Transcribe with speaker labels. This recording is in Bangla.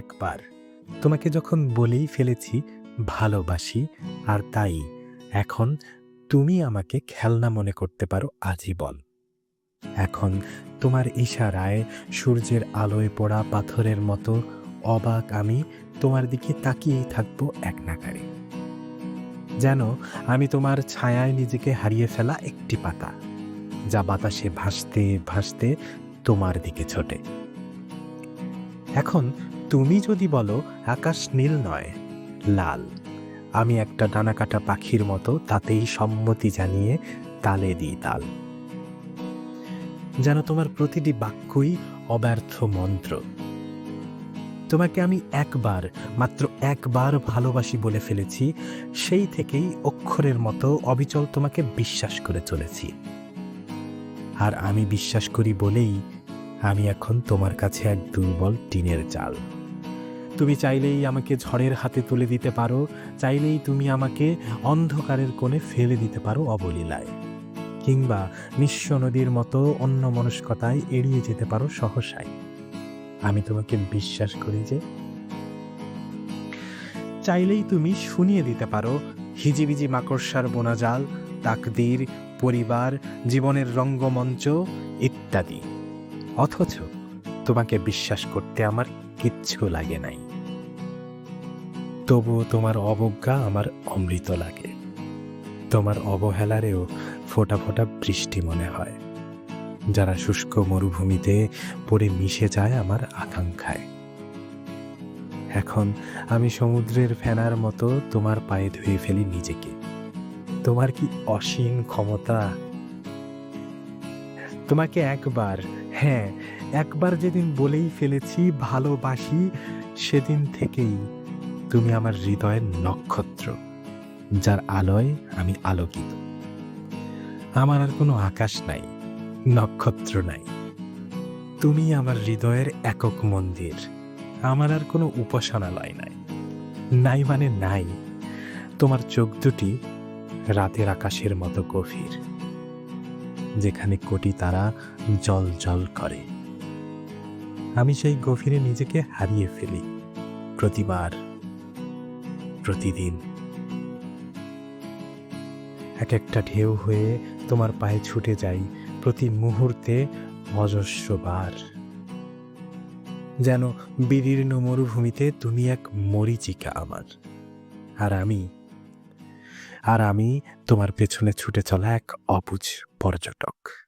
Speaker 1: একবার। তোমাকে যখন বলেই ফেলেছি, ভালোবাসি, আর তাই এখন তুমি আমাকে খেলনা মনে করতে পারো আজীবন। এখন তোমার ইশারায় সূর্যের আলোয় পড়া পাথরের মতো অবাক আমি তোমার দিকে তাকিয়েই থাকব এক নাগারে যেন আমি তোমার ছায়ায় নিজেকে হারিয়ে ফেলা একটি পাতা, যা বাতাসে ভাসতে ভাসতে তোমার দিকে ছোটে। এখন তুমি যদি বলো, আকাশ নীল নয়, লাল। আমি একটা ডানাকাটা পাখির মতো তাতেই সম্মতি জানিয়ে তালে দিই তাল। যেন তোমার প্রতিটি বাক্যই অব্যর্থ মন্ত্র। তোমাকে আমি একবার, মাত্র একবার ভালোবাসি বলে ফেলেছি, সেই থেকেই অক্ষরের মতো অবিচল তোমাকে বিশ্বাস করে চলেছি। আর আমি বিশ্বাস করি বলেই আমি এখন তোমার কাছে এক দুর্বল টিনের চাল। তুমি চাইলেই আমাকে ঝড়ের হাতে তুলে দিতে পারো, চাইলেই তুমি আমাকে অন্ধকারের কোণে ফেলে দিতে পারো অবলীলায়। কিংবা নিঃস্ব নদীর মতো অন্য মনস্কতায় এড়িয়ে যেতে পারো সহসায়। আমি তোমাকে বিশ্বাস করি যে, চাইলেই তুমি শুনিয়ে দিতে পারো হিজিবিজি মাকড়সার বোনাজাল, তাকদির, পরিবার, জীবনের রঙ্গমঞ্চ ইত্যাদি। অথচ তোমাকে বিশ্বাস করতে আমার কিচ্ছু লাগে নাই। তবুও তোমার অবজ্ঞা আমার অমৃত লাগে। তোমার অবহেলারেও ফোটা ফোটা বৃষ্টি মনে হয়। যারা শুষ্ক মরুভূমিতে পড়ে মিশে যায় আমার আকাঙ্ক্ষায়। এখন আমি সমুদ্রের ফেনার মতো তোমার পায়ে ধুয়ে ফেলি নিজেকে। তোমার কি অসীম ক্ষমতা তোমাকে একবার হ্যাঁ একবার যেদিন বলেই ফেলেছি ভালোবাসি, সেদিন থেকেই তুমি আমার হৃদয়ের নক্ষত্র, যার আলোয় আমি আলোকিত। আমার আর কোনো আকাশ নাই, নক্ষত্র নাই। তুমি আমার হৃদয়ের একক মন্দির, আমার আর কোনো উপাসনালয় নাই। নাই মানে নাই, তোমার চোখ দুটি রাতের আকাশের মতো গভীর। যেখানে কোটি তারা জল জল করে। আমি সেই গভীরে নিজেকে হারিয়ে ফেলি প্রতিবার, প্রতিদিন। এক একটা ঢেউ হয়ে তোমার পায়ে ছুটে যাই প্রতি মুহূর্তে অজস্রবার যেন বিদীর্ণ মরুভূমিতে তুমি এক মরিচিকা আমার। আর আমি আর আমি তোমার পেছনে ছুটে চলা এক অবুঝ পর্যটক।